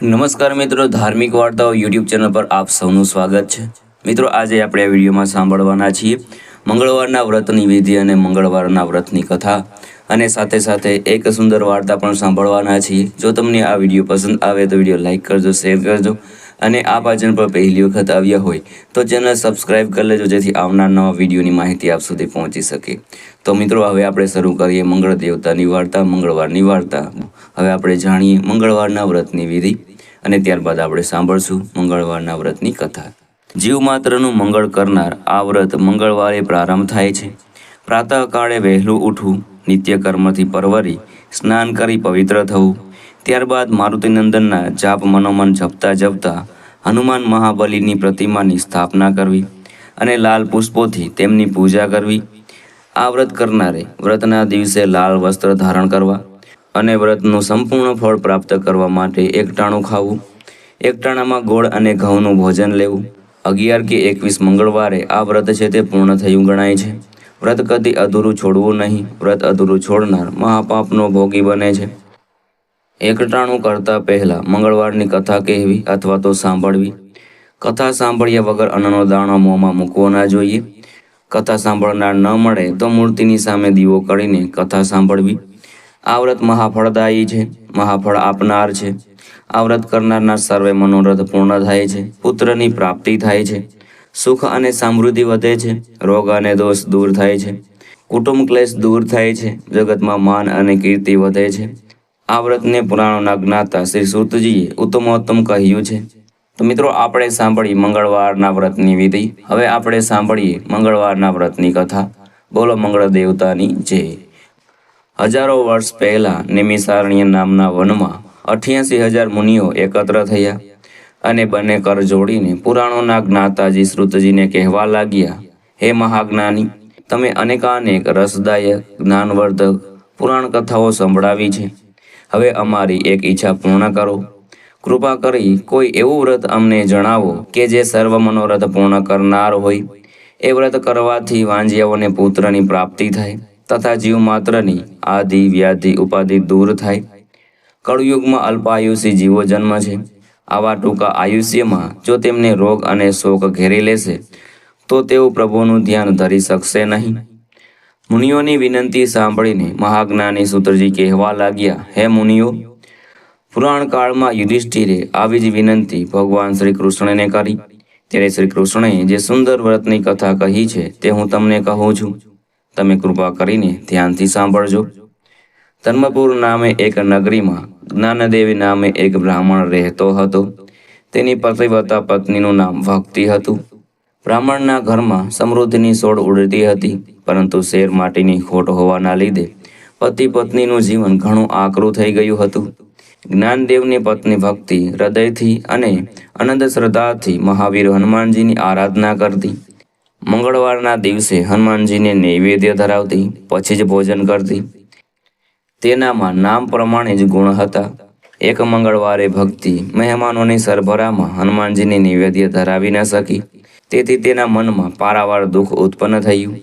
નમસ્કાર મિત્રો, ધાર્મિક વાર્તાઓ યુટ્યુબ ચેનલ પર આપ સૌનું સ્વાગત છે. મિત્રો, આજે આપણે આ વિડીયોમાં સાંભળવાના છીએ મંગળવારના વ્રતની વિધિ અને મંગળવારના વ્રતની કથા અને સાથે સાથે એક સુંદર વાર્તા પણ સાંભળવાના છીએ. જો તમને આ વીડિયો પસંદ આવે તો વીડિયો લાઇક કરજો, શેર કરજો અને આ ચેનલ પર પહેલી વખત આવ્યા હોય, તો ચેનલ સબસ્ક્રાઈબ કરી લેજો, જેથી આવનાર નવા વિડીયોની માહિતી આપ સુધી પહોંચી શકે. તો મિત્રો, હવે આપણે શરૂ કરીએ મંગળ દેવતાની વાર્તા, મંગળવારની વાર્તા. હવે આપણે જાણીએ મંગળવારના વ્રતની વિધિ, અને ત્યારબાદ આપણે સાંભળશું મંગળવારના વ્રતની કથા. જીવ માત્રનું મંગળ કરનાર આ વ્રત મંગળવારે પ્રારંભ થાય છે. પ્રાતઃકાળે વહેલું ઉઠવું નિત્ય કર્મથી પરવરી, સ્નાન કરી પવિત્ર થવું ત્યારબાદ મારુતિનંદનના જાપ મનોમન જપતા જપતા હનુમાન મહાબલીની પ્રતિમાની સ્થાપના કરવી અને લાલ પુષ્પોથી તેમની પૂજા કરવી. આ વ્રત કરનારે વ્રતના દિવસે લાલ વસ્ત્ર ધારણ કરવા અને વ્રતનું સંપૂર્ણ ફળ પ્રાપ્ત કરવા માટે એકટાણું ખાવું. એકટાણામાં ગોળ અને ઘઉંનું ભોજન લેવું. અગિયાર કે એકવીસ મંગળવારે આ વ્રત છે તે પૂર્ણ થયું ગણાય છે. વ્રત કદી અધૂરું છોડવું નહીં. વ્રત અધૂરું છોડનાર મહાપાપનો ભોગી બને છે. એકટાણું કરતા પહેલા મંગળવારની કથા કહેવી અથવા તો સાંભળવી. કથા સાંભળ્યા વગર અન્નનો દાણો મોંમાં મૂકવો ના જોઈએ. કથા સાંભળનાર ન મળે તો મૂર્તિની સામે દીવો કરીને કથા સાંભળવી. આ વ્રત મહાફળદાયી છે, મહાફળ આપનાર છે. આ વ્રત કરનારના સર્વે મનોરથ પૂર્ણ થાય છે, પુત્રની પ્રાપ્તિ થાય છે. સુખ અને સમૃદ્ધિ વધે છે, રોગ અને દોષ દૂર થાય છે. કુટુંબ ક્લેશ દૂર થાય છે, જગતમાં માન અને કીર્તિ વધે છે. આ વ્રતને પુરાણોના જ્ઞાતા શ્રી સુતજીએ ઉત્તમોત્તમ કહ્યું છે. તો મિત્રો, આપણે સાંભળી મંગળવારના વ્રતની વિધિ. હવે આપણે સાંભળીએ મંગળવારના વ્રતની કથા. બોલો મંગળ દેવતાની જય. હજારો વર્ષ પહેલા નિમિસારણ્ય નામના વનમાં અઠ્યાસી હજાર મુનિઓ એકત્ર થયા અને બંને કર જોડીને પુરાણોના જ્ઞાતાજી શ્રુતજીને કહેવા લાગ્યા, હે મહાજ્ઞાની, તમે અનેકાનેક રસદાયક, જ્ઞાનવર્ધક પુરાણ કથાઓ સંભળાવી છે. હવે અમારી એક ઈચ્છા પૂર્ણ કરો. કૃપા કરી કોઈ એવું વ્રત અમને જણાવો કે જે સર્વ મનોરથ પૂર્ણ કરનાર હોય. એ વ્રત કરવાથી વાંજિયાઓને પુત્રની પ્રાપ્તિ થાય તથા જીવ માત્રની આદિ વ્યાધિ ઉપાધિ દૂર થાય. કળયુગમાં અલ્પાયુષી જીવો જન્મ છે. આવા ટૂંકા આયુષ્યમાં જો તેમને રોગ અને શોક ઘેરી લેશે, તો તેઓ પ્રભુનું ધ્યાન ધરી શકશે નહીં. મુનિઓની વિનંતી સાંભળીને મહાજ્ઞાની સૂત્રજી કહેવા લાગ્યા, હે મુનિઓ પુરાણકાળમાં યુધિષ્ઠિરે આવી જ વિનંતી ભગવાન શ્રી કૃષ્ણને કરી. ત્યારે શ્રી કૃષ્ણએ જે સુંદર વ્રતની કથા કહી છે તે હું તમને કહું છું. તમે કૃપા કરીને ધ્યાનથી સાંભળજો. ધર્મપુર નામે એક નગરીમાં જ્ઞાનદેવી નામે એક બ્રાહ્મણ રહેતો હતો. તેની પતિવતા પત્નીનું નામ ભક્તિ હતું. બ્રાહ્મણના ઘરમાં સમૃદ્ધિની સોડ ઉડતી હતી. પરંતુ શેર માટીની ખોટ હોવાના લીધે પતિ પત્નીનું જીવન ઘણું આકરું થઈ ગયું હતું. જ્ઞાનદેવની પત્ની ભક્તિ, હૃદયથી અને અનંત શ્રદ્ધાથી મહાવીર હનુમાનજીની આરાધના કરતી. મંગળવારના દિવસે હનુમાનજીને નૈવેદ્ય ધરાવતી, પછી જ ભોજન કરતી. તેનામાં નામ પ્રમાણે જ ગુણ હતા. એક મંગળવારે ભક્તિ મહેમાનોની સરભરામાં હનુમાનજીની નૈવેદ્ય ધરાવી ન શકી. તેથી તેના મનમાં પારાવાર દુઃખ ઉત્પન્ન થયું.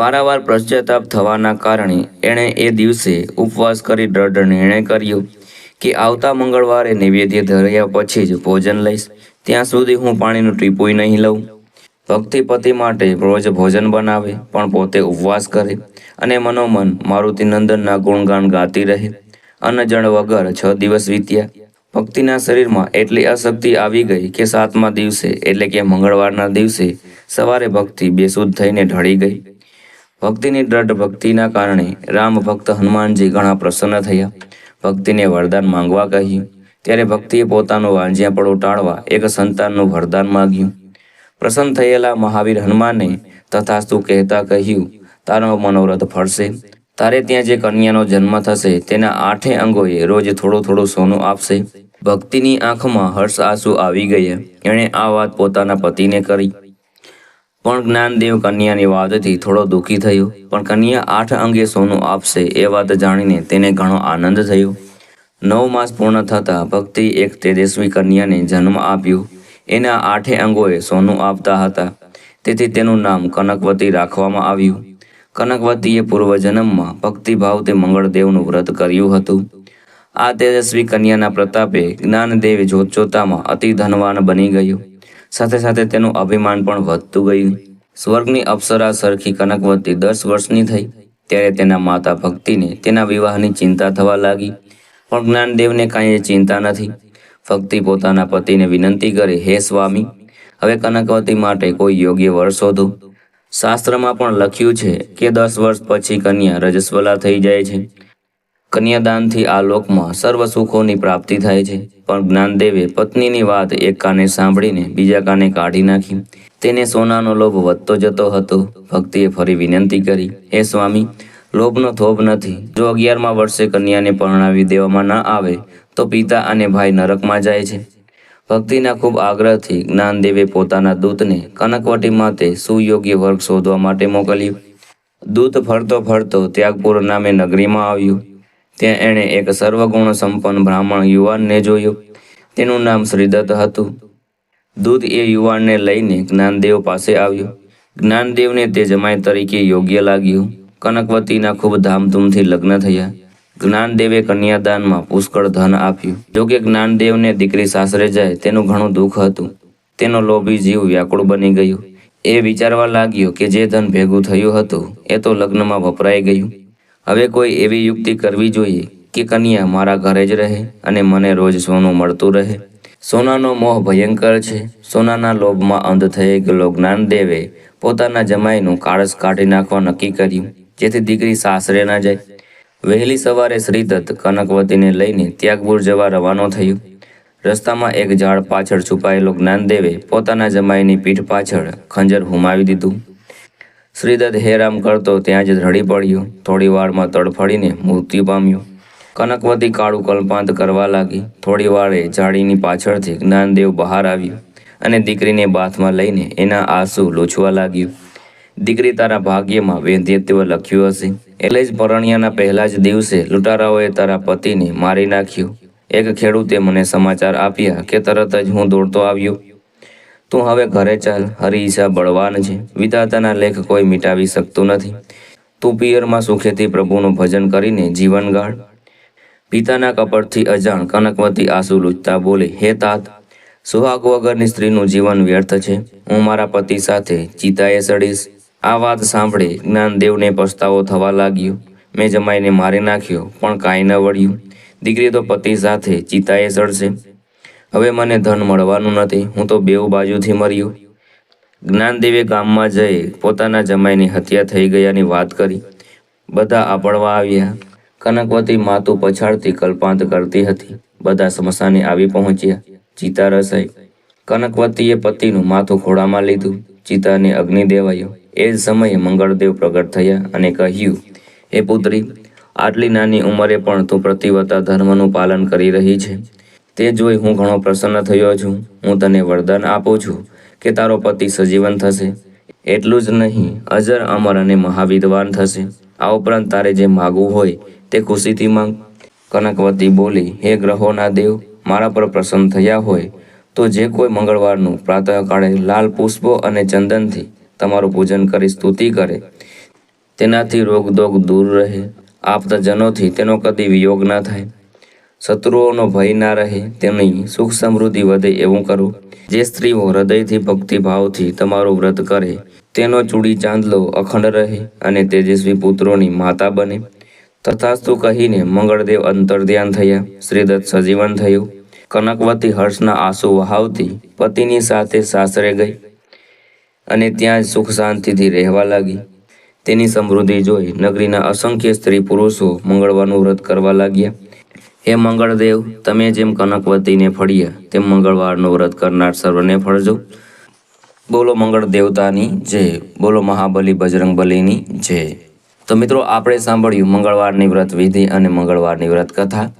પારાવાર પશ્ચાતાપ થવાના કારણે એણે એ દિવસે ઉપવાસ કરી દ્રઢ નિર્ણય કર્યો કે આવતા મંગળવારે નૈવેદ્ય ધર્યા પછી જ ભોજન લઈશ. ત્યાં સુધી હું પાણીનું ટીપું નહીં લઉં. ભક્તિ પતિ માટે રોજ ભોજન બનાવે, પણ પોતે ઉપવાસ કરે અને મનોમન મારુતિનંદનના ગુણગાન ગાતી રહે. અન્ન જળ વગર છ દિવસ વીત્યા. ભક્તિના શરીરમાં એટલી અશક્તિ આવી ગઈ કે સાતમા દિવસે એટલે કે મંગળવારના દિવસે સવારે ભક્તિ બેસુદ થઈને ઢળી ગઈ. ભક્તિની દ્રઢ ભક્તિના કારણે રામ ભક્ત હનુમાનજી ઘણા પ્રસન્ન થયા. ભક્તિને વરદાન માંગવા કહ્યું ત્યારે ભક્તિએ પોતાનું વાંજ્યાપણું ટાળવા એક સંતાનનું વરદાન માગ્યું. પ્રસન્ન થયેલા મહાવીર હનુમાને તથાસ્તુ કહેતા કહ્યું, તારો મનોરથ ફળશે. તારે ત્યાં જે કન્યાનો જન્મ થશે, તેના આઠે અંગોએ રોજ થોડું થોડું સોનું આપશે. ભક્તિની આંખમાં હર્ષ આંસુ આવી ગયા. એણે આ વાત પોતાના પતિને કરી. પણ જ્ઞાનદેવ કન્યાની વાતથી થોડો દુઃખી થયો. પણ કન્યા આઠ અંગે સોનું આપશે એ વાત જાણીને તેને ઘણો આનંદ થયો. નવ માસ પૂર્ણ થતાં ભક્તિ એક તેજસ્વી કન્યાને જન્મ આપ્યો. એના આઠે અંગોએ સોનું આપતા હતા. તેથી તેનું નામ કનકવતી રાખવામાં આવ્યું. કનકવતીએ પૂર્વજન્મમાં ભક્તિભાવ તે મંગળદેવનું વ્રત કર્યું હતું. આ તેજસ્વી કન્યાના પ્રતાપે જ્ઞાનદેવ જોત જોતામાં અતિ ધનવાન બની ગયું. સાથે સાથે તેનું અભિમાન પણ વધતું ગયું. સ્વર્ગની અપ્સરા સરખી કનકવતી દસ વર્ષની થઈ, ત્યારે તેના માતા ભક્તિને તેના વિવાહની ચિંતા થવા લાગી. પણ જ્ઞાનદેવને કાંઈ ચિંતા નથી. ભક્તિ પોતાના પતિને વિનંતી કરે, હે સ્વામી, હવે કનકવતી માટે કોઈ યોગ્ય વર શોધો. શાસ્ત્રમાં પણ લખ્યું છે કે દસ વર્ષ પછી કન્યા રજસ્વલા થઈ જાય છે. કન્યાદાનથી આ લોકમાં સર્વ સુખોની પ્રાપ્તિ થાય છે. પણ જ્ઞાનદેવે પત્નીની વાત એક કાને સાંભળીને બીજા કાને કાઢી નાખી. તેને સોનાનો લોભ વધતો જતો હતો. ભક્તિએ ફરી વિનંતી કરી, હે સ્વામી, લોભનો થોભ નથી. જો અગિયારમાં વર્ષે કન્યાને પરણાવી દેવામાં ન આવે, તો પિતા અને ભાઈ નરકમાં જાય છે. ભક્તિના ખૂબ આગ્રહથી જ્ઞાનદેવે પોતાના દૂતને કનકવટી માતે સુયોગ્ય વર્ગ શોધવા માટે મોકલ્યું. દૂત ફરતો ફરતો ત્યાગપુર નામે નગરીમાં આવ્યું. ત્યાં એણે એક સર્વગુણ સંપન્ન બ્રાહ્મણ યુવાનને જોયો. તેનું નામ શ્રીદત્ત હતું. દૂધ એ યુવાનને લઈને જ્ઞાનદેવ પાસે આવ્યો. જ્ઞાનદેવને તે જમાઈ તરીકે યોગ્ય લાગ્યું. કનકવતીના ખૂબ ધામધૂમથી લગ્ન થયા. જ્ઞાનદેવે કન્યાદાનમાં પુષ્કળ ધન આપ્યું. જોકે જ્ઞાનદેવને દીકરી સાસરે જાય તેનું ઘણું દુઃખ હતું. તેનો લોભી જીવ વ્યાકુળ બની ગયો. એ વિચારવા લાગ્યો કે જે ધન ભેગું થયું હતું, એ તો લગ્નમાં વપરાઈ ગયું. હવે કોઈ એવી યુક્તિ કરવી જોઈએ કે કન્યા મારા ઘરે જ રહે અને મને રોજ સોનું મળતું રહે? સોનાનો મોહ ભયંકર છે. સોનાના લોભમાં અંધ થઈ ગયેલો જ્ઞાનદેવે પોતાના જમાઈનું કાળસ કાઢી નાખવા નક્કી કર્યું, જેથી દીકરી સાસરે ના જાય. વહેલી સવારે શ્રીદત્ત કનકવતીને લઈને ત્યાગપુર જવા રવાનો થયું. રસ્તામાં એક ઝાડ પાછળ છુપાયેલો જ્ઞાનદેવે પોતાના જમાઈની પીઠ પાછળ ખંજર હુમાવી દીધું. શ્રીદત્ત હેરામ કરતો ત્યાં જ રડી પડ્યો. થોડી વારમાં તડફડીને મૃત્યુ પામ્યો. કનકવતી કાળું કલ્પાંત કરવા લાગી. થોડી વારે જાળીની પાછળથી જ્ઞાનદેવ બહાર આવ્યું અને દીકરીને બાથમાં લઈને એના આંસુ લૂછવા લાગ્યું. દીકરી તારા ભાગ્યમાં વેદ્યત્વ લખ્યું હશે. એટલે જ પરણિયાના પહેલા જ દિવસે લૂંટારાઓએ તારા પતિને મારી નાખ્યો. એક ખેડૂતે મને સમાચાર આપ્યા કે તરત જ હું દોડતો આવ્યો. તું હવે ઘરે ચાલ હરી ઈચ્છા બળવાન છે. વિધાતાના લેખ કોઈ મિટાવી શકતું નથી. તું પિયરમાં સુખેથી પ્રભુનું ભજન કરીને જીવન ગાળ. પિતાના કપટથી અજાણ કનકવતી આંસુ લૂચતા બોલે, હે તાત, સુહાગ વગરની સ્ત્રીનું જીવન વ્યર્થ છે. હું મારા પતિ સાથે ચિતાએ સડીશ. આ વાત સાંભળે જ્ઞાનદેવને પસ્તાવો થવા લાગ્યો. મેં જમાઈને મારી નાખ્યો, પણ કાંઈ ન વળ્યું. દીકરી તો પતિ સાથે ચિતાએ સડશે. હવે મને ધન મળવાનું નથી. હું તો બેઉ બાજુથી મર્યો. જ્ઞાનદેવે ગામમાં જઈ પોતાના જમાઈની હત્યા થઈ ગયાની વાત કરી. બધા આપડવા આવ્યા. કનકવતી માતું પછાડતી કલ્પાંત કરતી હતી. બધા સ્મશાને આવી પહોંચ્યા. ચિતા રસાઈ. કનકવતીએ પતિનું માથું ખોળામાં લીધું. ચિતાને અગ્નિ દેવાયો. એ જ સમયે મંગળદેવ પ્રગટ થયા અને કહ્યું, હે પુત્રી, આટલી નાની ઉંમરે પણ તું પ્રતિવતા ધર્મનું પાલન કરી રહી છે. તે જોઈ હું ઘણો પ્રસન્ન થયો છું. હું તને વરદાન આપું છું કે તારો પતિ સજીવન થશે. એટલું જ નહીં, અજર અમર અને મહાવિદ્વાન થશે. આ ઉપરાંત તારે જે માગવું હોય તે ખુશીથી માંગ. કનકવતી બોલી, હે ગ્રહોના દેવ, મારા પર પ્રસન્ન થયા હોય તો જે કોઈ મંગળવારનું પ્રાતઃકાળે લાલ પુષ્પો અને ચંદનથી તમારું પૂજન કરી સ્તુતિ કરે. તેનાથી રોગદોગ દૂર રહે. આપતજનોથી તેનો કદી વિયોગ ના થાય. શત્રુઓનો ભય ના રહે, તેમની સુખ સમૃદ્ધિ વધે એવું કરો. જે સ્ત્રીઓ હૃદયથી, ભક્તિભાવથી તમારું વ્રત કરે, તેનો ચૂડી ચાંદલો અખંડ રહે અને તેજસ્વી પુત્રોની માતા બને. તથાસ્તુ કહીને મંગળદેવ અંતર્ધ્યાન થયા, શ્રીદત્ત સજીવન થયું. કનકવતી હર્ષના આંસુ વહાવતી પતિની સાથે સાસરે ગઈ અને ત્યાં જ સુખ શાંતિથી રહેવા લાગી. તેની સમૃદ્ધિ જોઈ નગરીના અસંખ્ય સ્ત્રી પુરુષો મંગળવારનું વ્રત કરવા લાગ્યા. હે મંગળદેવ, તમે જેમ કનકવતીને ફળ્યા તેમ મંગળવારનું વ્રત કરનાર સર્વને ફળજો. બોલો મંગળ દેવતાની જય, બોલો મહાબલી બજરંગ બલીની જય. તો મિત્રો, આપણે સાંભળ્યું મંગળવારની વ્રત વિધિ અને મંગળવારની વ્રત કથા.